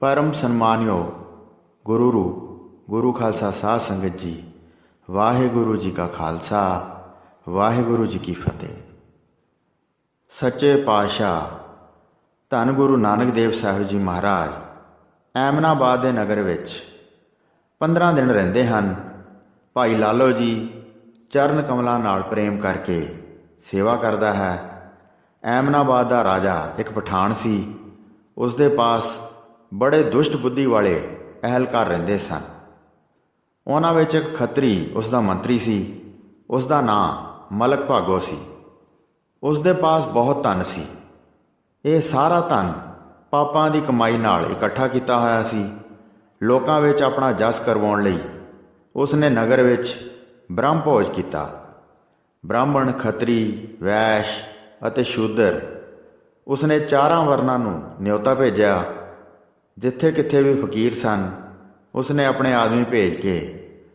ਪਰਮ ਸਨਮਾਨਿਓ ਗੁਰੂ ਰੂਪ, ਗੁਰੂ ਖਾਲਸਾ ਸਾਧ ਸੰਗਤ ਜੀ, ਵਾਹਿਗੁਰੂ ਜੀ ਕਾ ਖਾਲਸਾ, ਵਾਹਿਗੁਰੂ ਜੀ ਕੀ ਫਤਿਹ। ਸੱਚੇ ਪਾਤਸ਼ਾਹ, ਧੰਨ ਗੁਰੂ ਨਾਨਕ ਦੇਵ ਸਾਹਿਬ ਜੀ ਮਹਾਰਾਜ, ਐਮਨਾਬਾਦ ਦੇ ਨਗਰ ਵਿੱਚ 15 ਦਿਨ ਰਹਿੰਦੇ ਹਨ। ਭਾਈ ਲਾਲੋ ਜੀ ਚਰਨ ਕਮਲਾਂ ਨਾਲ ਪ੍ਰੇਮ ਕਰਕੇ ਸੇਵਾ ਕਰਦਾ ਹੈ। ਐਮਨਾਬਾਦ ਦਾ ਰਾਜਾ ਇੱਕ ਪਠਾਨ ਸੀ। ਉਸ ਦੇ ਪਾਸ ਬੜੇ ਦੁਸ਼ਟ ਬੁੱਧੀ ਵਾਲੇ ਅਹਲਕਾਰ ਰਹਿੰਦੇ ਸਨ। ਉਹਨਾਂ ਵਿੱਚ ਇੱਕ ਖੱਤਰੀ ਉਸ ਦਾ ਮੰਤਰੀ ਸੀ। ਉਸ ਦਾ ਨਾਂ ਮਲਕ ਭਾਗੋ ਸੀ। ਉਸ ਦੇ ਪਾਸ ਬਹੁਤ ਧਨ ਸੀ। ਇਹ ਸਾਰਾ ਧਨ ਪਾਪਾਂ ਦੀ ਕਮਾਈ ਨਾਲ ਇਕੱਠਾ ਕੀਤਾ ਹੋਇਆ ਸੀ। ਲੋਕਾਂ ਵਿੱਚ ਆਪਣਾ ਜਸ ਕਰਵਾਉਣ ਲਈ ਉਸ ਨੇ ਨਗਰ ਵਿੱਚ ਬ੍ਰਹਮ ਭੋਜ ਕੀਤਾ। ਬ੍ਰਾਹਮਣ, ਖੱਤਰੀ, ਵੈਸ਼ ਅਤੇ ਸ਼ੂਦਰ ਉਸ ਨੇ ਚਾਰਾਂ ਵਰਨਾਂ ਨੂੰ ਨਿਯੋਤਾ ਭੇਜਿਆ। ਜਿੱਥੇ ਕਿੱਥੇ ਵੀ ਫਕੀਰ ਸਨ ਉਸ ਨੇ ਆਪਣੇ ਆਦਮੀ ਭੇਜ ਕੇ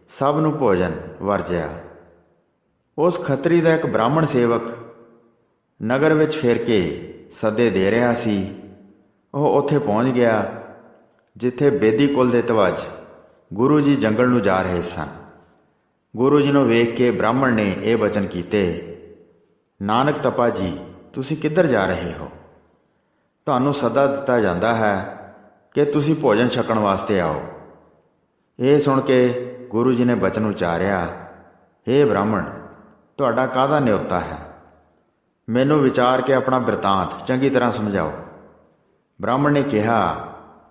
ਸਭ ਨੂੰ ਭੋਜਨ ਵਰਜਿਆ। ਉਸ ਖੱਤਰੀ ਦਾ ਇੱਕ ਬ੍ਰਾਹਮਣ ਸੇਵਕ ਨਗਰ ਵਿੱਚ ਫਿਰ ਕੇ ਸੱਦੇ ਦੇ ਰਿਹਾ ਸੀ। ਉਹ ਉੱਥੇ ਪਹੁੰਚ ਗਿਆ, ਜਿੱਥੇ ਬੇਦੀ ਕੁਲ ਦੇ ਤਵਜ ਗੁਰੂ ਜੀ ਜੰਗਲ ਨੂੰ ਜਾ ਰਹੇ ਸਨ। ਗੁਰੂ ਜੀ ਨੂੰ ਵੇਖ ਕੇ ਬ੍ਰਾਹਮਣ ਨੇ ਇਹ ਬਚਨ ਕੀਤੇ, ਨਾਨਕ ਤਪਾ ਜੀ, ਤੁਸੀਂ ਕਿੱਧਰ ਜਾ ਰਹੇ ਹੋ? ਤੁਹਾਨੂੰ ਸਦਾ ਦਿੱਤਾ ਜਾਂਦਾ ਹੈ ਕਿ ਤੁਸੀਂ ਭੋਜਨ ਛਕਣ ਵਾਸਤੇ ਆਓ। ਇਹ ਸੁਣ ਕੇ ਗੁਰੂ ਜੀ ਨੇ ਬਚਨ ਉਚਾਰਿਆ हे ਬ੍ਰਾਹਮਣ, ਤੁਹਾਡਾ ਕਾਹਦਾ ਨਿਯੋਤਾ ਹੈ? ਮੈਨੂੰ ਵਿਚਾਰ ਕੇ ਆਪਣਾ ਬਿਰਤਾਂਤ ਚੰਗੀ ਤਰ੍ਹਾਂ ਸਮਝਾਓ। ਬ੍ਰਾਹਮਣ ਨੇ ਕਿਹਾ,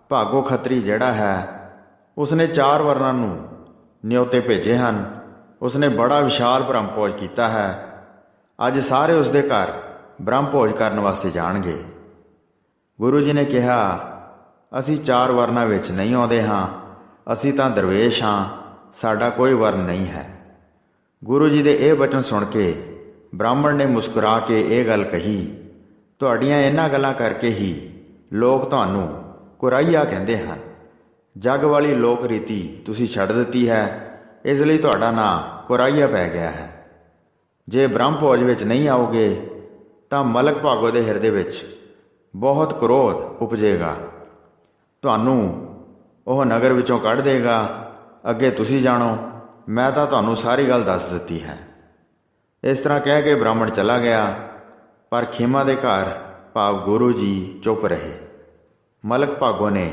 ਭਾਗੋ ਖੱਤਰੀ ਜਿਹੜਾ ਹੈ, ਉਸਨੇ ਚਾਰ ਵਰਨਾਂ ਨੂੰ ਨਿਯੋਤੇ ਭੇਜੇ ਹਨ। ਉਸਨੇ ਬੜਾ ਵਿਸ਼ਾਲ ਬ੍ਰਹਮ ਭੋਜ ਕੀਤਾ ਹੈ। ਅੱਜ ਸਾਰੇ ਉਸਦੇ ਘਰ ਬ੍ਰਹਮ ਭੋਜ ਕਰਨ ਵਾਸਤੇ ਜਾਣਗੇ। ਗੁਰੂ ਜੀ ਨੇ ਕਿਹਾ ਅਸੀਂ ਚਾਰ ਵਰਨਾਂ ਵਿੱਚ ਨਹੀਂ ਆਉਂਦੇ ਹਾਂ। ਅਸੀਂ ਤਾਂ ਦਰਵੇਸ਼ ਹਾਂ। ਸਾਡਾ ਕੋਈ ਵਰਨ ਨਹੀਂ ਹੈ। ਗੁਰੂ ਜੀ ਦੇ ਇਹ ਬਚਨ ਸੁਣ ਕੇ ਬ੍ਰਾਹਮਣ ਨੇ ਮੁਸਕਰਾ ਕੇ ਇਹ ਗੱਲ ਕਹੀ, ਤੁਹਾਡੀਆਂ ਇਹਨਾਂ ਗੱਲਾਂ ਕਰਕੇ ਹੀ ਲੋਕ ਤੁਹਾਨੂੰ ਕੁਰਾਈਆ ਕਹਿੰਦੇ ਹਨ। ਜੱਗ ਵਾਲੀ ਲੋਕ ਰੀਤੀ ਤੁਸੀਂ ਛੱਡ ਦਿੱਤੀ ਹੈ। ਇਸ ਲਈ ਤੁਹਾਡਾ ਨਾਂ ਕੁਰਾਈਆ ਪੈ ਗਿਆ ਹੈ। ਜੇ ਬ੍ਰਹਮ ਭੋਜ ਵਿੱਚ ਨਹੀਂ ਆਓਗੇ, ਤਾਂ ਮਲਕ ਭਾਗੋ ਦੇ ਹਿਰਦੇ ਵਿੱਚ ਬਹੁਤ ਕ੍ਰੋਧ ਉਪਜੇਗਾ। ਤੁਹਾਨੂੰ ਉਹ ਨਗਰ ਵਿੱਚੋਂ ਕੱਢ ਦੇਗਾ। ਅੱਗੇ ਤੁਸੀਂ ਜਾਣੋ, ਮੈਂ ਤਾਂ ਤੁਹਾਨੂੰ ਸਾਰੀ ਗੱਲ ਦੱਸ ਦਿੱਤੀ ਹੈ। ਇਸ ਤਰ੍ਹਾਂ ਕਹਿ ਕੇ ਬ੍ਰਾਹਮਣ ਚਲਾ ਗਿਆ, ਪਰ ਖੇਮਾ ਦੇ ਘਰ ਭਾਵ ਗੁਰੂ ਜੀ ਚੁੱਪ ਰਹੇ। ਮਲਕ ਭਾਗੋ ਨੇ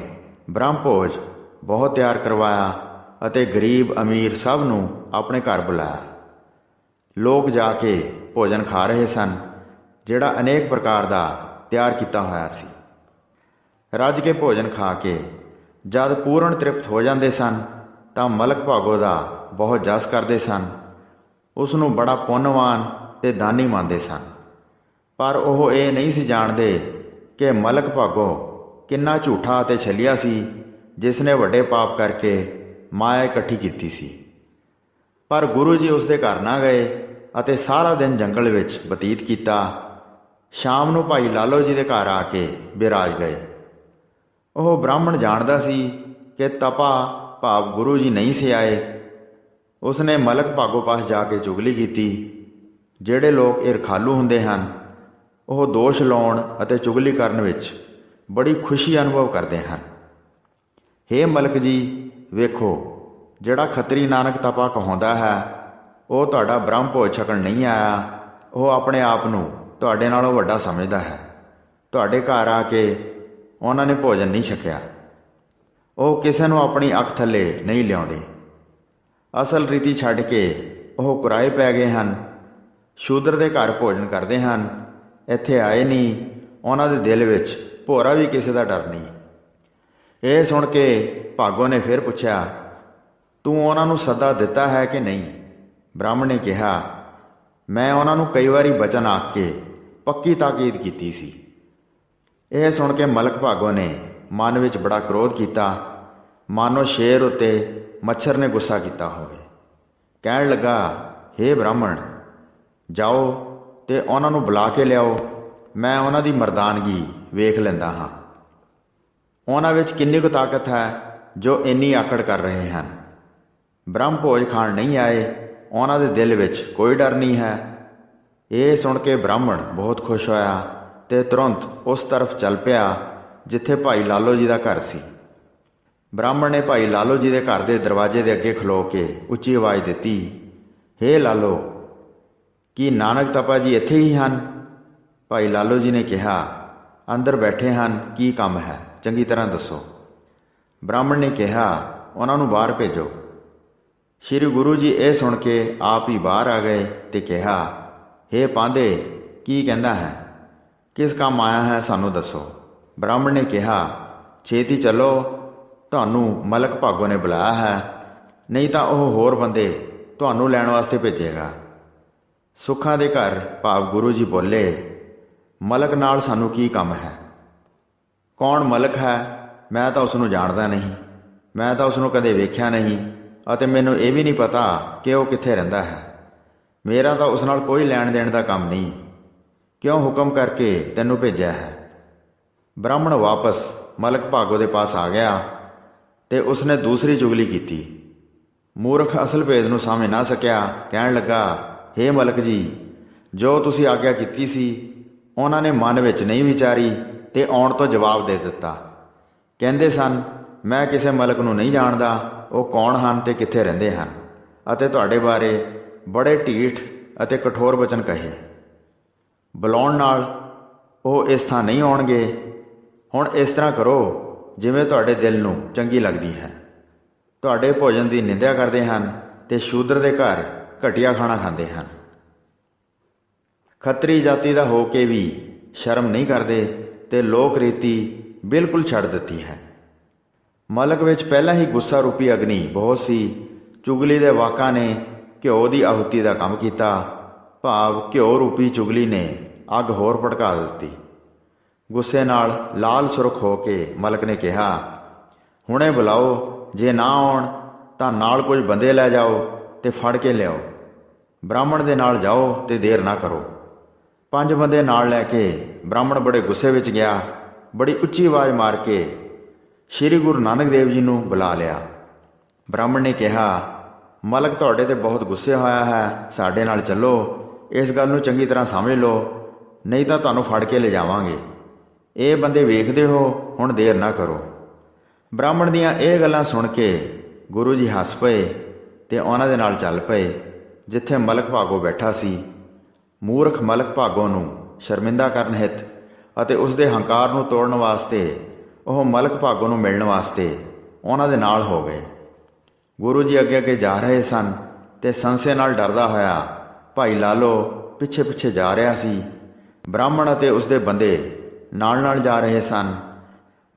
ਬ੍ਰਹਮ ਭੋਜ ਬਹੁਤ ਤਿਆਰ ਕਰਵਾਇਆ ਅਤੇ ਗਰੀਬ ਅਮੀਰ ਸਭ ਨੂੰ ਆਪਣੇ ਘਰ ਬੁਲਾਇਆ। ਲੋਕ ਜਾ ਕੇ ਭੋਜਨ ਖਾ ਰਹੇ ਸਨ, ਜਿਹੜਾ ਅਨੇਕ ਪ੍ਰਕਾਰ ਦਾ ਤਿਆਰ ਕੀਤਾ ਹੋਇਆ ਸੀ। ਰੱਜ ਕੇ ਭੋਜਨ ਖਾ ਕੇ। ਜਦ ਪੂਰਨ ਤ੍ਰਿਪਤ ਹੋ ਜਾਂਦੇ ਸਨ, ਤਾਂ ਮਲਕ ਭਾਗੋ ਦਾ ਬਹੁਤ ਜਸ ਕਰਦੇ ਸਨ। ਉਸ ਨੂੰ ਬੜਾ ਪੁੰਨਵਾਨ ਤੇ ਦਾਨੀ ਮੰਨਦੇ ਸਨ। ਪਰ ਉਹ ਇਹ ਨਹੀਂ ਸੀ ਜਾਣਦੇ ਕਿ ਮਲਕ ਭਾਗੋ ਕਿੰਨਾ ਝੂਠਾ ਅਤੇ ਛਲਿਆ ਸੀ ਜਿਸ ਨੇ ਵੱਡੇ ਪਾਪ ਕਰਕੇ ਮਾਇਆ ਇਕੱਠੀ ਕੀਤੀ ਸੀ। ਪਰ ਗੁਰੂ ਜੀ ਉਸ ਦੇ ਘਰ ਨਾ ਗਏ ਅਤੇ ਸਾਰਾ ਦਿਨ ਜੰਗਲ ਵਿੱਚ ਬਤੀਤ ਕੀਤਾ। ਸ਼ਾਮ ਨੂੰ ਭਾਈ ਲਾਲੋ ਜੀ ਦੇ ਘਰ ਆ ਕੇ ਬਿਰਾਜ ਗਏ। ਉਹ ਬ੍ਰਾਹਮਣ ਜਾਣਦਾ ਸੀ ਕਿ ਤਪਾ ਭਾਵ ਗੁਰੂ ਜੀ ਨਹੀਂ ਸੀ ਆਏ। ਉਸਨੇ ਮਲਕ ਭਾਗੋ ਪਾਸ ਜਾ ਕੇ ਚੁਗਲੀ ਕੀਤੀ। ਜਿਹੜੇ ਲੋਕ ਇਰਖਾਲੂ ਹੁੰਦੇ ਹਨ, ਉਹ ਦੋਸ਼ ਲਾਉਣ ਅਤੇ ਚੁਗਲੀ ਕਰਨ ਵਿੱਚ ਬੜੀ ਖੁਸ਼ੀ ਅਨੁਭਵ ਕਰਦੇ ਹਨ। ਹੇ ਮਲਕ ਜੀ, ਵੇਖੋ, ਜਿਹੜਾ ਖੱਤਰੀ ਨਾਨਕ ਤਪਾ ਕਹਾਉਂਦਾ ਹੈ, ਉਹ ਤੁਹਾਡਾ ਬ੍ਰਹਮ ਭੋਜ ਛਕਣ ਨਹੀਂ ਆਇਆ। ਉਹ ਆਪਣੇ ਆਪ ਨੂੰ ਤੁਹਾਡੇ ਨਾਲੋਂ ਵੱਡਾ ਸਮਝਦਾ ਹੈ। ਤੁਹਾਡੇ ਘਰ ਆ ਕੇ ਉਹਨਾਂ ਨੇ ਭੋਜਨ ਨਹੀਂ ਛਕਿਆ। ਉਹ ਕਿਸੇ ਨੂੰ ਆਪਣੀ ਅੱਖ ਥੱਲੇ ਨਹੀਂ ਲਿਆਉਂਦੇ। ਅਸਲ ਰੀਤੀ ਛੱਡ ਕੇ ਉਹ ਕੁਰਾਏ ਪੈ ਗਏ ਹਨ। ਸ਼ੂਦਰ ਦੇ ਘਰ ਭੋਜਨ ਕਰਦੇ ਹਨ। ਇੱਥੇ ਆਏ ਨਹੀਂ, ਉਹਨਾਂ ਦੇ ਦਿਲ ਵਿੱਚ ਭੋਰਾ ਵੀ ਕਿਸੇ ਦਾ ਡਰ ਨਹੀਂ। ਇਹ ਸੁਣ ਕੇ ਭਾਗੋ ਨੇ ਫਿਰ ਪੁੱਛਿਆ, ਤੂੰ ਉਹਨਾਂ ਨੂੰ ਸੱਦਾ ਦਿੱਤਾ ਹੈ ਕਿ ਨਹੀਂ? ਬ੍ਰਾਹਮਣ ਨੇ ਕਿਹਾ, ਮੈਂ ਉਹਨਾਂ ਨੂੰ ਕਈ ਵਾਰੀ ਬਚਨ ਆਖ ਕੇ ਪੱਕੀ ਤਾਕੀਦ ਕੀਤੀ ਸੀ। ਇਹ ਸੁਣ ਕੇ ਮਲਕ ਭਾਗੋ ਨੇ ਮਨ ਵਿੱਚ ਬੜਾ ਕ੍ਰੋਧ ਕੀਤਾ। ਮਾਨੋ ਸ਼ੇਰ ਉੱਤੇ ਮੱਛਰ ਨੇ ਗੁੱਸਾ ਕੀਤਾ ਹੋਵੇ। ਕਹਿਣ ਲੱਗਾ हे ਬ੍ਰਾਹਮਣ, ਜਾਓ ਤੇ ਉਹਨਾਂ ਨੂੰ ਬੁਲਾ ਕੇ ਲਿਆਓ। ਮੈਂ ਉਹਨਾਂ ਦੀ ਮਰਦਾਨਗੀ ਵੇਖ ਲੈਂਦਾ ਹਾਂ। ਉਹਨਾਂ ਵਿੱਚ ਕਿੰਨੀ ਕੁ ਤਾਕਤ ਹੈ ਜੋ ਇੰਨੀ ਆਕੜ ਕਰ ਰਹੇ ਹਨ। ਬ੍ਰਹਮ ਭੋਜ ਖਾਣ ਨਹੀਂ ਆਏ, ਉਹਨਾਂ ਦੇ ਦਿਲ ਵਿੱਚ ਕੋਈ ਡਰ ਨਹੀਂ ਹੈ। ਇਹ ਸੁਣ ਕੇ ਬ੍ਰਾਹਮਣ ਬਹੁਤ ਖੁਸ਼ ਹੋਇਆ। ਤੇ ਤੁਰੰਤ ਉਸ ਤਰਫ ਚੱਲ ਪਿਆ, ਜਿੱਥੇ ਭਾਈ ਲਾਲੋ ਜੀ ਦਾ ਘਰ ਸੀ। ਬ੍ਰਾਹਮਣ ਨੇ ਭਾਈ ਲਾਲੋ ਜੀ ਦੇ ਘਰ ਦੇ ਦਰਵਾਜ਼ੇ ਦੇ ਅੱਗੇ ਖਲੋ ਕੇ ਉੱਚੀ ਆਵਾਜ਼ ਦਿੱਤੀ, ਹੇ ਲਾਲੋ, ਕੀ ਨਾਨਕ ਤਪਾ ਜੀ ਇੱਥੇ ਹੀ ਹਨ? ਭਾਈ ਲਾਲੋ ਜੀ ਨੇ ਕਿਹਾ, ਅੰਦਰ ਬੈਠੇ ਹਨ, ਕੀ ਕੰਮ ਹੈ? ਚੰਗੀ ਤਰ੍ਹਾਂ ਦੱਸੋ। ਬ੍ਰਾਹਮਣ ਨੇ ਕਿਹਾ, ਉਹਨਾਂ ਨੂੰ ਬਾਹਰ ਭੇਜੋ। ਸ੍ਰੀ ਗੁਰੂ ਜੀ ਇਹ ਸੁਣ ਕੇ ਆਪ ਹੀ ਬਾਹਰ ਆ ਗਏ ਤੇ ਕਿਹਾ, ਹੇ ਪਾਂਦੇ ਕੀ ਕਹਿੰਦਾ ਹੈ? ਕਿਸ ਕੰਮ ਆਇਆ ਹੈ ਸਾਨੂੰ ਦੱਸੋ। ਬ੍ਰਾਹਮਣ ਨੇ ਕਿਹਾ, ਛੇਤੀ ਚੱਲੋ, ਤੁਹਾਨੂੰ ਮਲਕ ਭਾਗੋ ਨੇ ਬੁਲਾਇਆ ਹੈ, ਨਹੀਂ ਤਾਂ ਉਹ ਹੋਰ ਬੰਦੇ ਤੁਹਾਨੂੰ ਲੈਣ ਵਾਸਤੇ ਭੇਜੇਗਾ। ਸੁੱਖਾਂ ਦੇ ਘਰ ਭਾਵ ਗੁਰੂ ਜੀ ਬੋਲੇ, ਮਲਕ ਨਾਲ ਸਾਨੂੰ ਕੀ ਕੰਮ ਹੈ? ਕੌਣ ਮਲਕ ਹੈ? ਮੈਂ ਤਾਂ ਉਸ ਨੂੰ ਜਾਣਦਾ ਨਹੀਂ। ਮੈਂ ਤਾਂ ਉਸ ਨੂੰ ਕਦੇ ਵੇਖਿਆ ਨਹੀਂ ਅਤੇ ਮੈਨੂੰ ਇਹ ਵੀ ਨਹੀਂ ਪਤਾ ਕਿ ਉਹ ਕਿੱਥੇ ਰਹਿੰਦਾ ਹੈ। ਮੇਰਾ ਤਾਂ ਉਸ ਨਾਲ ਕੋਈ ਲੈਣ ਦੇਣ ਦਾ ਕੰਮ ਨਹੀਂ। ਕਿਉਂ ਹੁਕਮ ਕਰਕੇ ਤੈਨੂੰ ਭੇਜਿਆ ਹੈ? ਬ੍ਰਾਹਮਣ ਵਾਪਸ ਮਲਕ ਭਾਗੋ ਦੇ ਪਾਸ ਆ ਗਿਆ ਤੇ ਉਸਨੇ ਦੂਸਰੀ ਚੁਗਲੀ ਕੀਤੀ। ਮੂਰਖ ਅਸਲ ਭੇਦ ਨੂੰ ਸਮਝ ਨਾ ਸਕਿਆ, ਕਹਿਣ ਲੱਗਾ, ਹੇ ਮਲਕ ਜੀ, ਜੋ ਤੁਸੀਂ ਆਗਿਆ ਕੀਤੀ ਸੀ, ਉਹਨਾਂ ਨੇ ਮਨ ਵਿੱਚ ਨਹੀਂ ਵਿਚਾਰੀ ਤੇ ਆਉਣ ਤੋਂ ਜਵਾਬ ਦੇ ਦਿੱਤਾ। ਕਹਿੰਦੇ ਸਨ, ਮੈਂ ਕਿਸੇ ਮਲਕ ਨੂੰ ਨਹੀਂ ਜਾਣਦਾ, ਉਹ ਕੌਣ ਹਨ ਤੇ ਕਿੱਥੇ ਰਹਿੰਦੇ ਹਨ ਅਤੇ ਤੁਹਾਡੇ ਬਾਰੇ ਬੜੇ ਢੀਠ ਅਤੇ ਕਠੋਰ ਵਚਨ ਕਹੇ। ਬੁਲਾਉਣ ਨਾਲ ਉਹ ਇਸ ਥਾਂ ਨਹੀਂ ਆਉਣਗੇ। ਹੁਣ ਇਸ ਤਰ੍ਹਾਂ ਕਰੋ, ਜਿਵੇਂ ਤੁਹਾਡੇ ਦਿਲ ਨੂੰ ਚੰਗੀ ਲੱਗਦੀ ਹੈ। ਤੁਹਾਡੇ ਭੋਜਨ ਦੀ ਨਿੰਦਿਆ ਕਰਦੇ ਹਨ ਤੇ ਸ਼ੂਦਰ ਦੇ ਘਰ ਘਟੀਆ ਖਾਣਾ ਖਾਂਦੇ ਹਨ। ਖੱਤਰੀ ਜਾਤੀ ਦਾ ਹੋ ਕੇ ਵੀ ਸ਼ਰਮ ਨਹੀਂ ਕਰਦੇ ਤੇ ਲੋਕ ਰੀਤੀ ਬਿਲਕੁਲ ਛੱਡ ਦਿੱਤੀ ਹੈ। ਮਲਕ ਵਿੱਚ ਪਹਿਲਾਂ ਹੀ ਗੁੱਸਾ ਰੂਪੀ ਅਗਨੀ ਬਹੁਤ ਸੀ। ਚੁਗਲੀ ਦੇ ਵਾਕਾਂ ਨੇ ਘਿਓ ਦੀ ਆਹੁਤੀ ਦਾ ਕੰਮ ਕੀਤਾ। ਭਾਵ ਘਿਓ ਰੂਪੀ ਚੁਗਲੀ ਨੇ ਅੱਗ ਹੋਰ ਭੜਕਾ ਦਿੱਤੀ। ਗੁੱਸੇ ਨਾਲ ਲਾਲ ਸੁਰਖ ਹੋ ਕੇ ਮਲਕ ਨੇ ਕਿਹਾ, ਹੁਣੇ ਬੁਲਾਓ, ਜੇ ਨਾ ਆਉਣ ਤਾਂ ਨਾਲ ਕੁਝ ਬੰਦੇ ਲੈ ਜਾਓ ਤੇ ਫੜ ਕੇ ਲਿਆਓ। ਬ੍ਰਾਹਮਣ ਦੇ ਨਾਲ ਜਾਓ ਤੇ ਦੇਰ ਨਾ ਕਰੋ। ਪੰਜ ਬੰਦੇ ਨਾਲ ਲੈ ਕੇ ਬ੍ਰਾਹਮਣ ਬੜੇ ਗੁੱਸੇ ਵਿੱਚ ਗਿਆ। ਬੜੀ ਉੱਚੀ ਆਵਾਜ਼ ਮਾਰ ਕੇ ਸ੍ਰੀ ਗੁਰੂ ਨਾਨਕ ਦੇਵ ਜੀ ਨੂੰ ਬੁਲਾ ਲਿਆ। ਬ੍ਰਾਹਮਣ ਨੇ ਕਿਹਾ, ਮਲਕ ਤੁਹਾਡੇ ਤੇ ਬਹੁਤ ਗੁੱਸੇ ਹੋਇਆ ਹੈ, ਸਾਡੇ ਨਾਲ ਚੱਲੋ। ਇਸ ਗੱਲ ਨੂੰ ਚੰਗੀ ਤਰ੍ਹਾਂ ਸਮਝ ਲਓ, ਨਹੀਂ ਤਾਂ ਤੁਹਾਨੂੰ ਫੜ ਕੇ ਲੈ ਜਾਵਾਂਗੇ ਇਹ ਬੰਦੇ ਵੇਖਦੇ ਹੋ, ਹੁਣ ਦੇਰ ਨਾ ਕਰੋ। ਬ੍ਰਾਹਮਣ ਦੀਆਂ ਇਹ ਗੱਲਾਂ ਸੁਣ ਕੇ ਗੁਰੂ ਜੀ ਹੱਸ ਪਏ ਤੇ ਉਹਨਾਂ ਦੇ ਨਾਲ ਚੱਲ ਪਏ, ਜਿੱਥੇ ਮਲਕ ਭਾਗੋ ਬੈਠਾ ਸੀ। ਮੂਰਖ ਮਲਕ ਭਾਗੋ ਨੂੰ ਸ਼ਰਮਿੰਦਾ ਕਰਨ ਹਿੱਤ ਅਤੇ ਉਸ ਦੇ ਹੰਕਾਰ ਨੂੰ ਤੋੜਨ ਵਾਸਤੇ ਉਹ ਮਲਕ ਭਾਗੋ ਨੂੰ ਮਿਲਣ ਵਾਸਤੇ ਉਹਨਾਂ ਦੇ ਨਾਲ ਹੋ ਗਏ। ਗੁਰੂ ਜੀ ਅੱਗੇ ਅੱਗੇ ਜਾ ਰਹੇ ਸਨ ਤੇ ਸੰਸੇ ਨਾਲ ਡਰਦਾ ਹੋਇਆ ਭਾਈ ਲਾਲੋ ਪਿੱਛੇ ਪਿੱਛੇ ਜਾ ਰਿਹਾ ਸੀ। ਬ੍ਰਾਹਮਣ ਅਤੇ ਉਸ ਦੇ ਬੰਦੇ ਨਾਲ ਨਾਲ ਜਾ ਰਹੇ ਸਨ।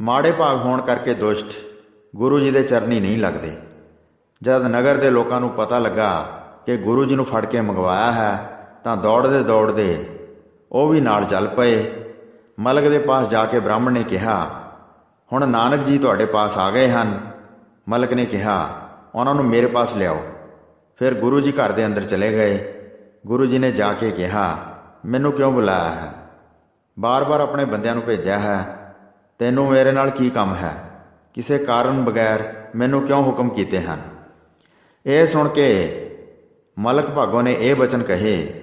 ਮਾੜੇ ਭਾਗ ਹੋਣ ਕਰਕੇ ਦੁਸ਼ਟ ਗੁਰੂ ਜੀ ਦੇ ਚਰਨੀ ਨਹੀਂ ਲੱਗਦੇ। ਜਦ ਨਗਰ ਦੇ ਲੋਕਾਂ ਨੂੰ ਪਤਾ ਲੱਗਾ ਕਿ ਗੁਰੂ ਜੀ ਨੂੰ ਫੜ ਕੇ ਮੰਗਵਾਇਆ ਹੈ, ਤਾਂ ਦੌੜਦੇ ਦੌੜਦੇ ਉਹ ਵੀ ਨਾਲ ਚੱਲ ਪਏ। ਮਲਕ ਦੇ ਪਾਸ ਜਾ ਕੇ ਬ੍ਰਾਹਮਣ ਨੇ ਕਿਹਾ, ਹੁਣ ਨਾਨਕ ਜੀ ਤੁਹਾਡੇ ਪਾਸ ਆ ਗਏ ਹਨ। ਮਲਕ ਨੇ ਕਿਹਾ, ਉਹਨਾਂ ਨੂੰ ਮੇਰੇ ਪਾਸ ਲਿਆਓ। ਫਿਰ ਗੁਰੂ ਜੀ ਘਰ ਦੇ ਅੰਦਰ ਚਲੇ ਗਏ। ਗੁਰੂ ਜੀ ਨੇ ਜਾ ਕੇ ਕਿਹਾ, ਮੈਨੂੰ ਕਿਉਂ ਬੁਲਾਇਆ ਹੈ? ਬਾਰ-ਬਾਰ ਆਪਣੇ ਬੰਦਿਆਂ ਨੂੰ ਭੇਜਿਆ ਹੈ। ਤੈਨੂੰ ਮੇਰੇ ਨਾਲ ਕੀ ਕੰਮ ਹੈ? ਕਿਸੇ ਕਾਰਨ ਬਗੈਰ ਮੈਨੂੰ ਕਿਉਂ ਹੁਕਮ ਕੀਤੇ ਹਨ? ਇਹ ਸੁਣ ਕੇ ਮਲਕ ਭਾਗੋ ਨੇ ਇਹ ਬਚਨ ਕਹੇ,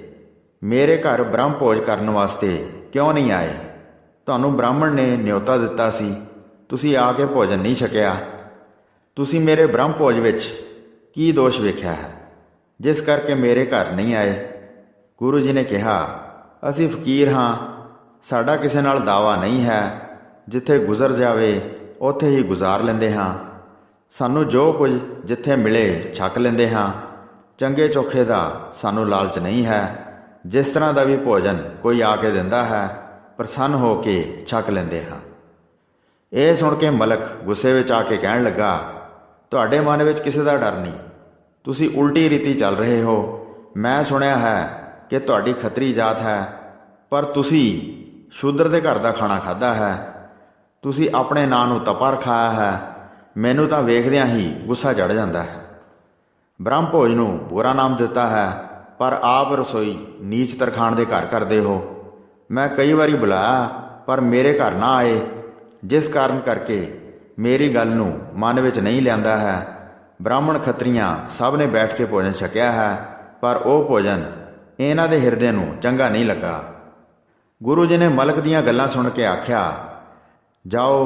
ਮੇਰੇ ਘਰ ਬ੍ਰਹਮ ਭੋਜ ਕਰਨ ਵਾਸਤੇ ਕਿਉਂ ਨਹੀਂ ਆਏ? ਤੁਹਾਨੂੰ ਬ੍ਰਾਹਮਣ ਨੇ ਨਿਯੋਤਾ ਦਿੱਤਾ ਸੀ। ਤੁਸੀਂ ਆ ਕੇ ਭੋਜਨ ਨਹੀਂ ਛਕਿਆ। ਤੁਸੀਂ ਮੇਰੇ ਬ੍ਰਹਮ ਭੋਜ ਵਿੱਚ ਕੀ ਦੋਸ਼ ਵੇਖਿਆ ਹੈ? ਜਿਸ ਕਰਕੇ ਮੇਰੇ ਘਰ ਨਹੀਂ ਆਏ। ਗੁਰੂ ਜੀ ਨੇ ਕਿਹਾ, ਅਸੀਂ ਫਕੀਰ ਹਾਂ। ਸਾਡਾ ਕਿਸੇ ਨਾਲ ਦਾਵਾ ਨਹੀਂ ਹੈ। ਜਿੱਥੇ ਗੁਜ਼ਰ ਜਾਵੇ, ਉੱਥੇ ਹੀ ਗੁਜ਼ਾਰ ਲੈਂਦੇ ਹਾਂ। ਸਾਨੂੰ ਜੋ ਕੁਝ ਜਿੱਥੇ ਮਿਲੇ, ਛਕ ਲੈਂਦੇ ਹਾਂ। ਚੰਗੇ ਚੋਖੇ ਦਾ ਸਾਨੂੰ ਲਾਲਚ ਨਹੀਂ ਹੈ। ਜਿਸ ਤਰ੍ਹਾਂ ਦਾ ਵੀ ਭੋਜਨ ਕੋਈ ਆ ਕੇ ਦਿੰਦਾ ਹੈ, ਪ੍ਰਸੰਨ ਹੋ ਕੇ ਛਕ ਲੈਂਦੇ ਹਾਂ। ਇਹ ਸੁਣ ਕੇ ਮਲਕ ਗੁੱਸੇ ਵਿੱਚ ਆ ਕੇ ਕਹਿਣ ਲੱਗਾ, ਤੁਹਾਡੇ ਮਨ ਵਿੱਚ ਕਿਸੇ ਦਾ ਡਰ ਨਹੀਂ। ਤੁਸੀਂ ਉਲਟੀ ਰੀਤੀ ਚੱਲ ਰਹੇ ਹੋ। ਮੈਂ ਸੁਣਿਆ ਹੈ ਕਿ ਤੁਹਾਡੀ ਖੱਤਰੀ ਜਾਤ ਹੈ, ਪਰ ਤੁਸੀਂ ਸ਼ੂਦਰ ਦੇ ਘਰ ਦਾ ਖਾਣਾ ਖਾਦਾ ਹੈ। ਤੁਸੀਂ ਆਪਣੇ ਨਾਂ ਨੂੰ ਤਪਾ ਰਖਾਇਆ ਹੈ। ਮੈਨੂੰ ਤਾਂ ਵੇਖਦਿਆਂ ਹੀ ਗੁੱਸਾ ਚੜ ਜਾਂਦਾ ਹੈ। ਬ੍ਰਹਮ ਭੋਜ ਨੂੰ ਬੁਰਾ ਨਾਮ ਦਿੱਤਾ ਹੈ, ਪਰ ਆਪ ਰਸੋਈ ਨੀਚ ਤਰਖਾਣ ਦੇ ਘਰ ਕਰਦੇ ਹੋ। ਮੈਂ ਕਈ ਵਾਰੀ ਬੁਲਾਇਆ, ਪਰ ਮੇਰੇ ਘਰ ਨਾ ਆਏ, ਜਿਸ ਕਾਰਨ ਕਰਕੇ ਮੇਰੀ ਗੱਲ ਨੂੰ ਮਨ ਵਿੱਚ ਨਹੀਂ ਲਿਆਂਦਾ ਹੈ। ਬ੍ਰਾਹਮਣ ਖੱਤਰੀਆਂ ਸਭ ਨੇ ਬੈਠ ਕੇ ਭੋਜਨ ਛਕਿਆ ਹੈ, ਪਰ ਉਹ ਭੋਜਨ ਇਹਨਾਂ ਦੇ ਹਿਰਦੇ ਨੂੰ ਚੰਗਾ ਨਹੀਂ ਲੱਗਾ। ਗੁਰੂ ਜੀ ਨੇ ਮਲਕ ਦੀਆਂ ਗੱਲਾਂ ਸੁਣ ਕੇ ਆਖਿਆ, ਜਾਓ,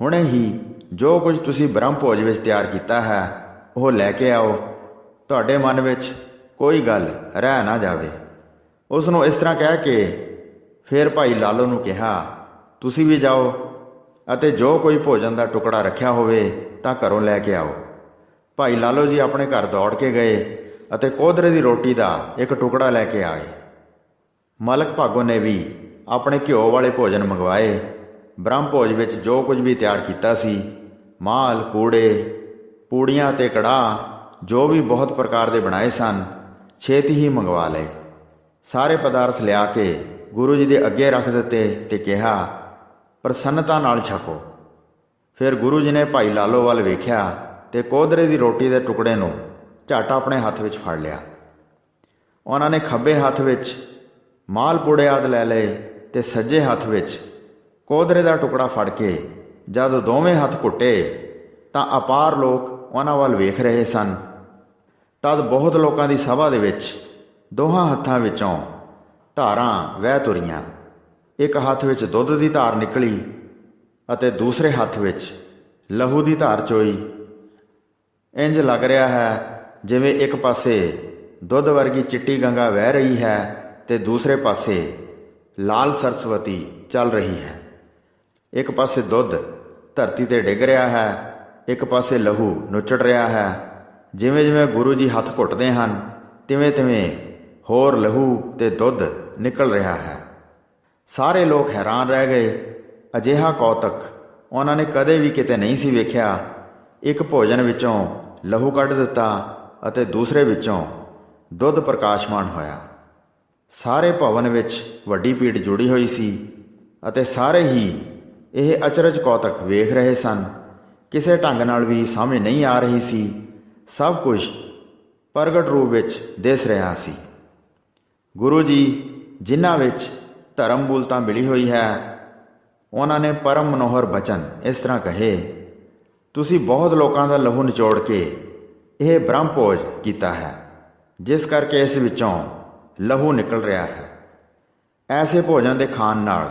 ਹੁਣੇ ਹੀ ਜੋ ਕੁਝ ਤੁਸੀਂ ਬ੍ਰਹਮ ਭੋਜ ਵਿੱਚ ਤਿਆਰ ਕੀਤਾ ਹੈ, ਉਹ ਲੈ ਕੇ ਆਓ। ਤੁਹਾਡੇ ਮਨ ਵਿੱਚ ਕੋਈ ਗੱਲ ਰਹਿ ਨਾ ਜਾਵੇ। ਉਸ ਨੂੰ ਇਸ ਤਰ੍ਹਾਂ ਕਹਿ ਕੇ ਫਿਰ ਭਾਈ ਲਾਲੋ ਨੂੰ ਕਿਹਾ, ਤੁਸੀਂ ਵੀ ਜਾਓ ਅਤੇ ਜੋ ਕੋਈ ਭੋਜਨ ਦਾ ਟੁਕੜਾ ਰੱਖਿਆ ਹੋਵੇ, ਤਾਂ ਘਰੋਂ ਲੈ ਕੇ ਆਓ। ਭਾਈ ਲਾਲੋ ਜੀ ਆਪਣੇ ਘਰ ਦੌੜ ਕੇ ਗਏ। ਅਤੇ ਕੋਧਰੇ ਦੀ ਰੋਟੀ ਦਾ ਇੱਕ ਟੁਕੜਾ ਲੈ ਕੇ ਆਏ। ਮਲਕ ਭਾਗੋ ਨੇ ਵੀ ਆਪਣੇ ਘਿਓ ਵਾਲੇ ਭੋਜਨ ਮੰਗਵਾਏ। ਬ੍ਰਹਮ ਭੋਜ ਵਿੱਚ ਜੋ ਕੁਝ ਵੀ ਤਿਆਰ ਕੀਤਾ ਸੀ, ਮਾਲ, ਕੂੜੇ, ਪੂੜੀਆਂ ਤੇ ਕੜਾਹ, ਜੋ ਵੀ ਬਹੁਤ ਪ੍ਰਕਾਰ ਦੇ ਬਣਾਏ ਸਨ, ਛੇਤੀ ਹੀ ਮੰਗਵਾ ਲਏ। ਸਾਰੇ ਪਦਾਰਥ ਲਿਆ ਕੇ ਗੁਰੂ ਜੀ ਦੇ ਅੱਗੇ ਰੱਖ ਦਿੱਤੇ ਤੇ ਕਿਹਾ, ਪ੍ਰਸੰਨਤਾ ਨਾਲ ਛਕੋ। ਫਿਰ ਗੁਰੂ ਜੀ ਨੇ ਭਾਈ ਲਾਲੋ ਵੱਲ ਵੇਖਿਆ ਤੇ ਕੋਧਰੇ ਦੀ ਰੋਟੀ ਦੇ ਟੁਕੜੇ ਨੂੰ ਝੱਟ ਆਪਣੇ ਹੱਥ ਵਿੱਚ ਫੜ ਲਿਆ। ਉਹਨਾਂ ਨੇ ਖੱਬੇ ਹੱਥ ਵਿੱਚ ਮਾਲ ਪੂੜੇ ਆਦ ਲੈ ਲਏ ਤੇ ਸੱਜੇ ਹੱਥ ਵਿੱਚ ਕੋਦਰੇ ਦਾ ਟੁਕੜਾ ਫੜ ਕੇ ਜਦ ਦੋਵੇਂ ਹੱਥ ਘੁੱਟੇ ਤਾਂ ਅਪਾਰ ਲੋਕ ਉਹਨਾਂ ਵੱਲ ਵੇਖ ਰਹੇ ਸਨ। ਤਦ ਬਹੁਤ ਲੋਕਾਂ ਦੀ ਸਭਾ ਦੇ ਵਿੱਚ ਦੋਹਾਂ ਹੱਥਾਂ ਵਿੱਚੋਂ ਧਾਰਾਂ ਵਹਿ ਤੁਰੀਆਂ। ਇੱਕ ਹੱਥ ਵਿੱਚ ਦੁੱਧ ਦੀ ਧਾਰ ਨਿਕਲੀ ਅਤੇ ਦੂਸਰੇ ਹੱਥ ਵਿੱਚ ਲਹੂ ਦੀ ਧਾਰ ਚੋਈ। ਇੰਜ ਲੱਗ ਰਿਹਾ ਹੈ ਜਿਵੇਂ ਇੱਕ ਪਾਸੇ ਦੁੱਧ ਵਰਗੀ ਚਿੱਟੀ ਗੰਗਾ ਵਹਿ ਰਹੀ ਹੈ ਤੇ ਦੂਸਰੇ ਪਾਸੇ ਲਾਲ ਸਰਸਵਤੀ ਚੱਲ ਰਹੀ ਹੈ। ਇੱਕ ਪਾਸੇ ਦੁੱਧ ਧਰਤੀ ਤੇ ਡਿੱਗ ਰਿਹਾ ਹੈ, ਇੱਕ ਪਾਸੇ ਲਹੂ ਨੁਚੜ ਰਿਹਾ ਹੈ। ਜਿਵੇਂ ਜਿਵੇਂ ਗੁਰੂ ਜੀ ਹੱਥ ਘੁੱਟਦੇ ਹਨ, ਤਿਵੇਂ ਤਿਵੇਂ ਹੋਰ ਲਹੂ ਤੇ ਦੁੱਧ ਨਿਕਲ ਰਿਹਾ ਹੈ। ਸਾਰੇ ਲੋਕ ਹੈਰਾਨ ਰਹਿ ਗਏ। ਅਜਿਹਾ ਕੌਤਕ ਉਹਨਾਂ ਨੇ ਕਦੇ ਵੀ ਕਿਤੇ ਨਹੀਂ ਸੀ ਵੇਖਿਆ। ਇੱਕ ਭੋਜਨ ਵਿੱਚੋਂ ਲਹੂ ਕੱਢ ਦਿੱਤਾ ਅਤੇ ਦੂਸਰੇ ਵਿੱਚੋਂ ਦੁੱਧ ਪ੍ਰਕਾਸ਼ਮਾਨ ਹੋਇਆ। ਸਾਰੇ ਭਵਨ ਵਿੱਚ ਵੱਡੀ ਭੀੜ ਜੁੜੀ ਹੋਈ ਸੀ ਅਤੇ ਸਾਰੇ ਹੀ ਇਹ ਅਚਰਜ ਕੌਤਕ ਵੇਖ ਰਹੇ ਸਨ। ਕਿਸੇ ਢੰਗ ਨਾਲ ਵੀ ਸਮਝ ਨਹੀਂ ਆ ਰਹੀ ਸੀ। ਸਭ ਕੁਝ ਪ੍ਰਗਟ ਰੂਪ ਵਿੱਚ ਦਿਸ ਰਿਹਾ ਸੀ। ਗੁਰੂ ਜੀ, ਜਿਨ੍ਹਾਂ ਵਿੱਚ ਧਰਮ ਮੂਲਤਾ ਮਿਲੀ ਹੋਈ ਹੈ, ਉਹਨਾਂ ਨੇ ਪਰਮ ਮਨੋਹਰ ਬਚਨ ਇਸ ਤਰ੍ਹਾਂ ਕਹੇ, ਤੁਸੀਂ ਬਹੁਤ ਲੋਕਾਂ ਦਾ ਲਹੂ ਨਿਚੋੜ ਕੇ ਇਹ ਬ੍ਰਹਮ ਭੋਜ ਕੀਤਾ ਹੈ, ਜਿਸ ਕਰਕੇ ਇਸ ਵਿੱਚੋਂ ਲਹੂ ਨਿਕਲ ਰਿਹਾ ਹੈ। ਐਸੇ ਭੋਜਨ ਦੇ ਖਾਣ ਨਾਲ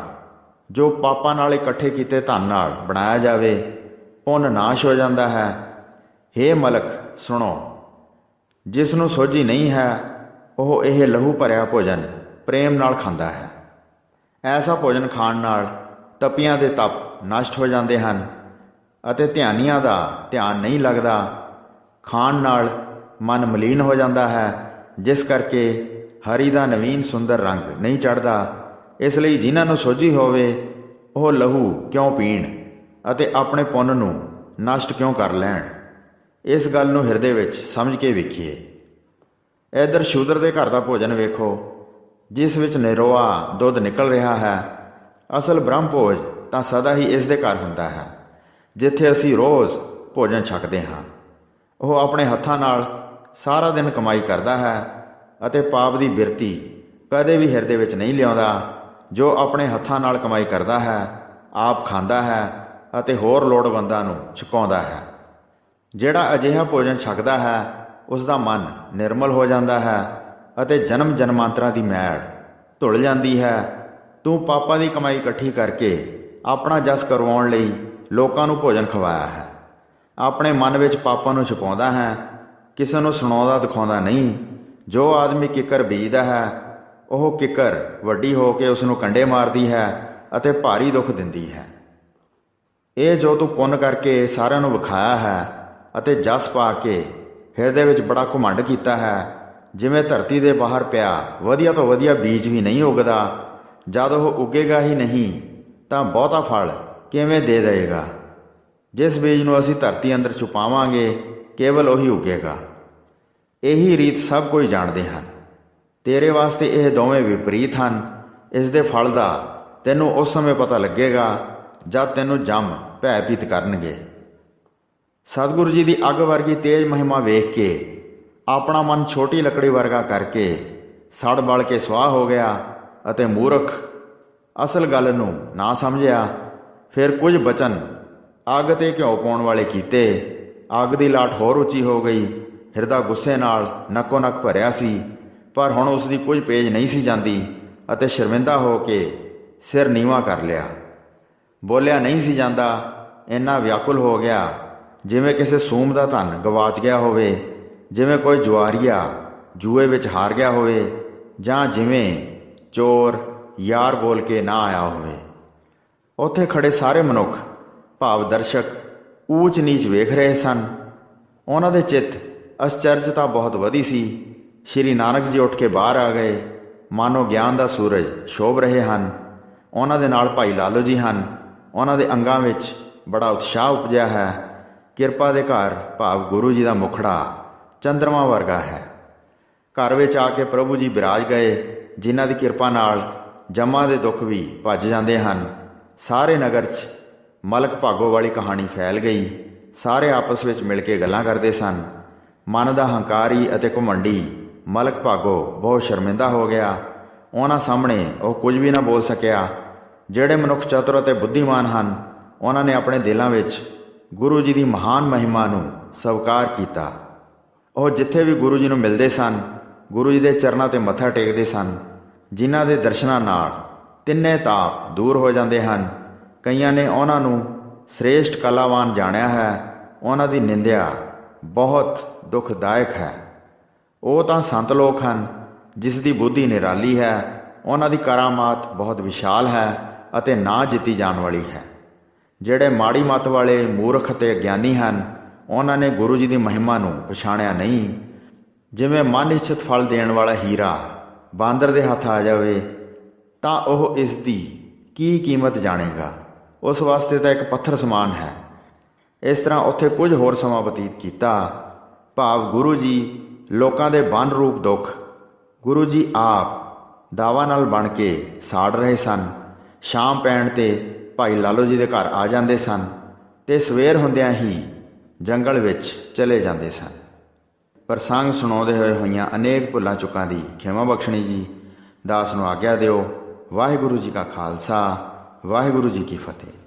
ਜੋ ਪਾਪਾਂ ਨਾਲ ਇਕੱਠੇ ਕੀਤੇ ਧਨ ਨਾਲ ਬਣਾਇਆ ਜਾਵੇ, ਪੁੰਨ ਨਾਸ਼ ਹੋ ਜਾਂਦਾ ਹੈ। हे ਮਲਕ, ਸੁਣੋ, ਜਿਸ ਨੂੰ ਸੋਝੀ ਨਹੀਂ ਹੈ, ਉਹ ਇਹ ਲਹੂ ਭਰਿਆ ਭੋਜਨ ਪ੍ਰੇਮ ਨਾਲ ਖਾਂਦਾ ਹੈ। ਐਸਾ ਭੋਜਨ ਖਾਣ ਨਾਲ ਤਪੀਆਂ ਦੇ ਤਪ ਨਸ਼ਟ ਹੋ ਜਾਂਦੇ ਹਨ ਅਤੇ ਧਿਆਨੀਆਂ ਦਾ ਧਿਆਨ ਨਹੀਂ ਲੱਗਦਾ ਖਾਣ ਨਾਲ ਮਨ ਮਲੀਨ ਹੋ ਜਾਂਦਾ ਹੈ, ਜਿਸ ਕਰਕੇ ਹਰੀ ਦਾ ਨਵੀਨ ਸੁੰਦਰ ਰੰਗ ਨਹੀਂ ਚੜਦਾ ਇਸ ਲਈ ਜਿਨ੍ਹਾਂ ਨੂੰ ਸੋਝੀ ਹੋਵੇ, ਉਹ ਲਹੂ ਕਿਉਂ ਪੀਣ ਅਤੇ ਆਪਣੇ ਪੁੰਨ ਨੂੰ ਨਸ਼ਟ ਕਿਉਂ ਕਰ ਲੈਣ? ਇਸ ਗੱਲ ਨੂੰ ਹਿਰਦੇ ਵਿੱਚ ਸਮਝ ਕੇ ਵੇਖੀਏ। ਇਧਰ ਸ਼ੂਦਰ ਦੇ ਘਰ ਦਾ ਭੋਜਨ ਵੇਖੋ, ਜਿਸ ਵਿੱਚ ਨਿਰੋਆ ਦੁੱਧ ਨਿਕਲ ਰਿਹਾ ਹੈ। ਅਸਲ ਬ੍ਰਹਮ ਭੋਜ ਤਾਂ ਸਦਾ ਹੀ ਇਸ ਦੇ ਘਰ ਹੁੰਦਾ ਹੈ, ਜਿੱਥੇ ਅਸੀਂ ਰੋਜ਼ ਭੋਜਨ ਛਕਦੇ ਹਾਂ। ਉਹ ਆਪਣੇ ਹੱਥਾਂ ਨਾਲ ਸਾਰਾ ਦਿਨ ਕਮਾਈ ਕਰਦਾ ਹੈ ਅਤੇ ਪਾਪ ਦੀ ਬਿਰਤੀ ਕਦੇ ਵੀ ਹਿਰਦੇ ਵਿੱਚ ਨਹੀਂ ਲਿਆਉਂਦਾ, ਜੋ ਆਪਣੇ ਹੱਥਾਂ ਨਾਲ ਕਮਾਈ ਕਰਦਾ ਹੈ, ਆਪ ਖਾਂਦਾ ਹੈ ਅਤੇ ਹੋਰ ਲੋੜਵੰਦਾਂ ਨੂੰ ਛਕਾਉਂਦਾ ਹੈ। ਜਿਹੜਾ ਅਜਿਹਾ ਭੋਜਨ ਛਕਦਾ ਹੈ ਉਸ ਦਾ ਮਨ ਨਿਰਮਲ ਹੋ ਜਾਂਦਾ ਹੈ ਅਤੇ ਜਨਮ ਜਨਮਾਂਤਰਾਂ ਦੀ ਮੈਲ ਧੁੱਲ ਜਾਂਦੀ ਹੈ। ਤੂੰ ਪਾਪਾਂ ਦੀ ਕਮਾਈ ਇਕੱਠੀ ਕਰਕੇ ਆਪਣਾ ਜਸ ਕਰਵਾਉਣ ਲਈ ਲੋਕਾਂ ਨੂੰ ਭੋਜਨ ਖਵਾਇਆ ਹੈ। ਆਪਣੇ ਮਨ ਵਿੱਚ ਪਾਪਾਂ ਨੂੰ ਛੁਪਾਉਂਦਾ ਹੈ, ਕਿਸੇ ਨੂੰ ਸੁਣਾਉਂਦਾ, ਦਿਖਾਉਂਦਾ ਨਹੀਂ। ਜੋ ਆਦਮੀ ਕਿੱਕਰ ਬੀਜਦਾ ਹੈ, ਉਹ ਕਿੱਕਰ ਵੱਡੀ ਹੋ ਕੇ ਉਸ ਨੂੰ ਕੰਡੇ ਮਾਰਦੀ ਹੈ ਅਤੇ ਭਾਰੀ ਦੁੱਖ ਦਿੰਦੀ ਹੈ। ਇਹ ਜੋ ਤੂੰ ਪੁੰਨ ਕਰਕੇ ਸਾਰਿਆਂ ਨੂੰ ਵਿਖਾਇਆ ਹੈ ਅਤੇ ਜਸ ਪਾ ਕੇ ਹਿਰਦੇ ਵਿੱਚ ਬੜਾ ਘਮੰਡ ਕੀਤਾ ਹੈ, ਜਿਵੇਂ ਧਰਤੀ ਦੇ ਬਾਹਰ ਪਿਆ ਵਧੀਆ ਤੋਂ ਵਧੀਆ ਬੀਜ ਵੀ ਨਹੀਂ ਉਗਦਾ, ਜਦ ਉਹ ਉਗੇਗਾ ਹੀ ਨਹੀਂ, ਤਾਂ ਬਹੁਤਾ ਫਲ ਕਿਵੇਂ ਦੇ ਦੇਵੇਗਾ? ਜਿਸ ਬੀਜ ਨੂੰ ਅਸੀਂ ਧਰਤੀ ਅੰਦਰ ਛੁਪਾਵਾਂਗੇ, ਕੇਵਲ ਉਹੀ ਉਗੇਗਾ। ਇਹੀ ਰੀਤ ਸਭ ਕੋਈ ਜਾਣਦੇ ਹਨ। ਤੇਰੇ ਵਾਸਤੇ ਇਹ ਦੋਵੇਂ ਵਿਪਰੀਤ ਹਨ। ਇਸ ਦੇ ਫਲ ਦਾ ਤੈਨੂੰ ਉਸ ਸਮੇਂ ਪਤਾ ਲੱਗੇਗਾ, ਜਦ ਤੈਨੂੰ ਜੰਮ ਭੈਭੀਤ ਕਰਨਗੇ। ਸਤਿਗੁਰੂ ਜੀ ਦੀ ਅੱਗ ਵਰਗੀ ਤੇਜ ਮਹਿਮਾ ਵੇਖ ਕੇ, ਆਪਣਾ ਮਨ ਛੋਟੀ ਲੱਕੜੀ ਵਰਗਾ ਕਰਕੇ ਸੜ ਬਲ ਕੇ ਸਵਾਹ ਹੋ ਗਿਆ ਅਤੇ ਮੂਰਖ ਅਸਲ ਗੱਲ ਨੂੰ ਨਾ ਸਮਝਿਆ, ਫਿਰ ਕੁਝ ਬਚਨ ਅੱਗ ਤੇ ਘਿਓ ਪਾਉਣ ਵਾਲੇ ਕੀਤੇ। ਅੱਗ ਦੀ ਲਾਟ ਹੋਰ ਉੱਚੀ ਹੋ ਗਈ। ਹਿਰਦਾ ਗੁੱਸੇ ਨਾਲ ਨੱਕੋ ਨੱਕ ਭਰਿਆ ਸੀ। ਪਰ ਹੁਣ ਉਸ ਦੀ ਕੁਝ ਪੇਜ ਨਹੀਂ ਸੀ ਜਾਂਦੀ ਅਤੇ ਸ਼ਰਮਿੰਦਾ ਹੋ ਕੇ ਸਿਰ ਨੀਵਾ ਕਰ ਲਿਆ। ਬੋਲਿਆ ਨਹੀਂ ਸੀ ਜਾਂਦਾ। ਇੰਨਾ ਵਿਆਕੁਲ ਹੋ ਗਿਆ। ਜਿਵੇਂ ਕਿਸੇ ਸੂਮ ਦਾ ਧਨ ਗਵਾਚ ਗਿਆ ਹੋਵੇ, ਜਿਵੇਂ ਕੋਈ ਜੁਆਰੀਆ ਜੂਏ ਵਿੱਚ ਹਾਰ ਗਿਆ ਹੋਵੇ, ਜਾਂ ਜਿਵੇਂ ਚੋਰ ਯਾਰ ਬੋਲ ਕੇ ਨਾ ਆਇਆ ਹੋਵੇ। ਉੱਥੇ ਖੜੇ ਸਾਰੇ ਮਨੁੱਖ ਭਾਵ ਦਰਸ਼ਕ ਊਚ ਨੀਚ ਵੇਖ ਰਹੇ ਸਨ। ਉਹਨਾਂ ਦੇ ਚਿੱਤ ਅਸਚਰਜਤਾ ਬਹੁਤ ਵਧੀ ਸੀ। ਸ਼੍ਰੀ ਨਾਨਕ ਜੀ ਉੱਠ ਕੇ ਬਾਹਰ ਆ ਗਏ। ਮਾਨੋ ਗਿਆਨ ਦਾ ਸੂਰਜ ਸ਼ੋਭ ਰਹੇ ਹਨ। ਉਹਨਾਂ ਦੇ ਨਾਲ ਭਾਈ ਲਾਲੋ ਜੀ ਹਨ। ਉਹਨਾਂ ਦੇ ਅੰਗਾਂ ਵਿੱਚ ਬੜਾ ਉਤਸ਼ਾਹ ਉਪਜਿਆ ਹੈ। ਕਿਰਪਾ ਦੇ ਘਰ ਭਾਵ ਗੁਰੂ ਜੀ ਦਾ ਮੁਖੜਾ ਚੰਦਰਮਾ ਵਰਗਾ ਹੈ। ਘਰ ਵਿੱਚ ਆ ਕੇ ਪ੍ਰਭੂ ਜੀ ਬਿਰਾਜ ਗਏ। ਜਿਨ੍ਹਾਂ ਦੀ ਕਿਰਪਾ ਨਾਲ ਜਮਾਂ ਦੇ ਦੁੱਖ ਵੀ ਭੱਜ ਜਾਂਦੇ ਹਨ। ਸਾਰੇ ਨਗਰ 'ਚ ਮਲਕ ਭਾਗੋ ਵਾਲੀ ਕਹਾਣੀ ਫੈਲ ਗਈ। ਸਾਰੇ ਆਪਸ ਵਿੱਚ ਮਿਲ ਕੇ ਗੱਲਾਂ ਕਰਦੇ ਸਨ। ਮਨ ਦਾ ਹੰਕਾਰੀ ਅਤੇ ਘਮੰਡੀ ਮਲਕ ਭਾਗੋ ਬਹੁਤ ਸ਼ਰਮਿੰਦਾ ਹੋ ਗਿਆ। ਉਹਨਾਂ ਸਾਹਮਣੇ ਉਹ ਕੁਝ ਵੀ ਨਾ ਬੋਲ ਸਕਿਆ। ਜਿਹੜੇ ਮਨੁੱਖ ਚਤੁਰ ਅਤੇ ਬੁੱਧੀਮਾਨ ਹਨ, ਉਹਨਾਂ ਨੇ ਆਪਣੇ ਦਿਲਾਂ ਵਿੱਚ ਗੁਰੂ ਜੀ ਦੀ ਮਹਾਨ ਮਹਿਮਾ ਨੂੰ ਸਵੀਕਾਰ ਕੀਤਾ। ਉਹ ਜਿੱਥੇ ਵੀ ਗੁਰੂ ਜੀ ਨੂੰ ਮਿਲਦੇ ਸਨ, ਗੁਰੂ ਜੀ ਦੇ ਚਰਨਾਂ ਤੇ ਮੱਥਾ ਟੇਕਦੇ ਸਨ। ਜਿਨ੍ਹਾਂ ਦੇ ਦਰਸ਼ਨਾਂ ਨਾਲ ਤਿੰਨੇ ਤਾਪ ਦੂਰ ਹੋ ਜਾਂਦੇ ਹਨ। ਕਈਆਂ ਨੇ ਉਹਨਾਂ ਨੂੰ ਸ੍ਰੇਸ਼ਟ ਕਲਾਵਾਨ ਜਾਣਿਆ ਹੈ, ਉਹਨਾਂ ਦੀ ਨਿੰਦਿਆ ਬਹੁਤ ਦੁਖਦਾਇਕ ਹੈ। ਉਹ ਤਾਂ ਸੰਤ ਲੋਕ ਹਨ, ਜਿਸ ਦੀ ਬੁੱਧੀ ਨਿਰਾਲੀ ਹੈ, ਉਹਨਾਂ ਦੀ ਕਰਾਮਾਤ ਬਹੁਤ ਵਿਸ਼ਾਲ ਹੈ ਅਤੇ ਨਾ ਜਿੱਤੀ ਜਾਣ ਵਾਲੀ ਹੈ। ਜਿਹੜੇ ਮਾੜੀ ਮੱਤ ਵਾਲੇ ਮੂਰਖ ਅਤੇ ਅਗਿਆਨੀ ਹਨ, ਉਹਨਾਂ ਨੇ ਗੁਰੂ ਜੀ ਦੀ ਮਹਿਮਾ ਨੂੰ ਪਛਾਣਿਆ ਨਹੀਂ। ਜਿਵੇਂ ਮਨ ਇੱਛਤ ਫਲ ਦੇਣ ਵਾਲਾ ਹੀਰਾ ਬਾਂਦਰ ਦੇ ਹੱਥ ਆ ਜਾਵੇ, ਤਾਂ ਉਹ ਇਸ ਦੀ ਕੀ ਕੀਮਤ ਜਾਣੇਗਾ? ਉਸ ਵਾਸਤੇ ਤਾਂ ਇੱਕ ਪੱਥਰ ਸਮਾਨ ਹੈ। ਇਸ ਤਰ੍ਹਾਂ ਉੱਥੇ ਕੁਝ ਹੋਰ ਸਮਾਂ ਬਤੀਤ ਕੀਤਾ। ਭਾਵ ਗੁਰੂ ਜੀ ਲੋਕਾਂ ਦੇ ਬਨ ਰੂਪ ਦੁੱਖ। ਗੁਰੂ ਜੀ ਆਪ ਦਾਵਾ ਨਾਲ ਬਣ ਕੇ ਸਾੜ ਰਹੇ ਸਨ। ਸ਼ਾਮ ਪੈਣ ਤੇ ਭਾਈ ਲਾਲੋ ਜੀ ਦੇ ਘਰ ਆ ਜਾਂਦੇ ਸਨ ਤੇ ਸਵੇਰ ਹੁੰਦਿਆਂ ਹੀ ਜੰਗਲ ਵਿੱਚ ਚਲੇ ਜਾਂਦੇ ਸਨ। ਪ੍ਰਸੰਗ ਸੁਣਾਉਂਦੇ ਹੋਏ ਹੋਈਆਂ ਅਨੇਕ ਭੁੱਲਾਂ ਚੁੱਕਾਂ ਦੀ ਖਿਮਾ ਬਖਸ਼ਣੀ ਜੀ, ਦਾਸ ਨੂੰ ਆਗਿਆ ਦਿਓ, ਵਾਹਿਗੁਰੂ ਜੀ ਕਾ ਖਾਲਸਾ। ਵਾਹਿਗੁਰੂ ਜੀ ਕੀ ਫਤਿਹ।